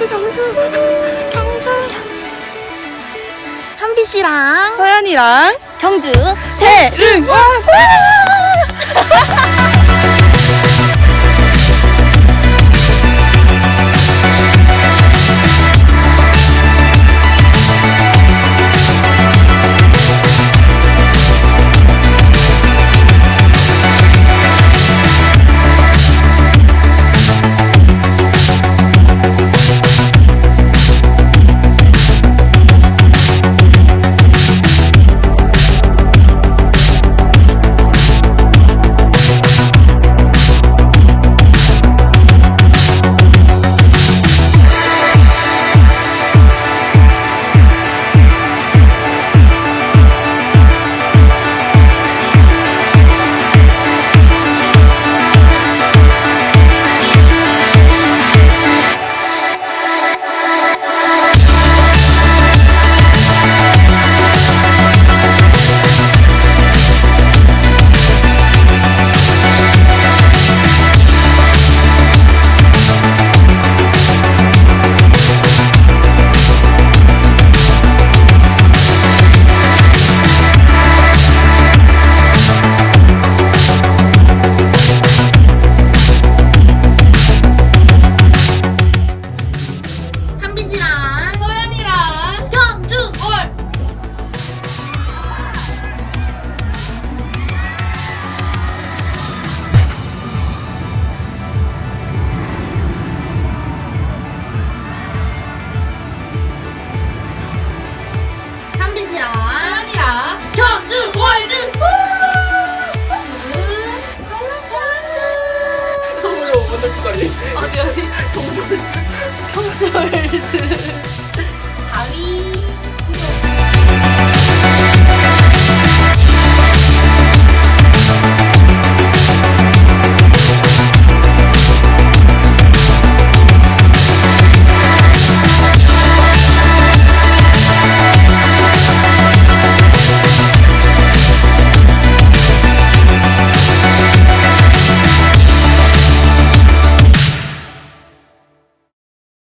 경주 경주. 경주. 한빛이랑 서연이랑 경주 대릉 빨리. 어디 어디? 동절. 동절. 바위.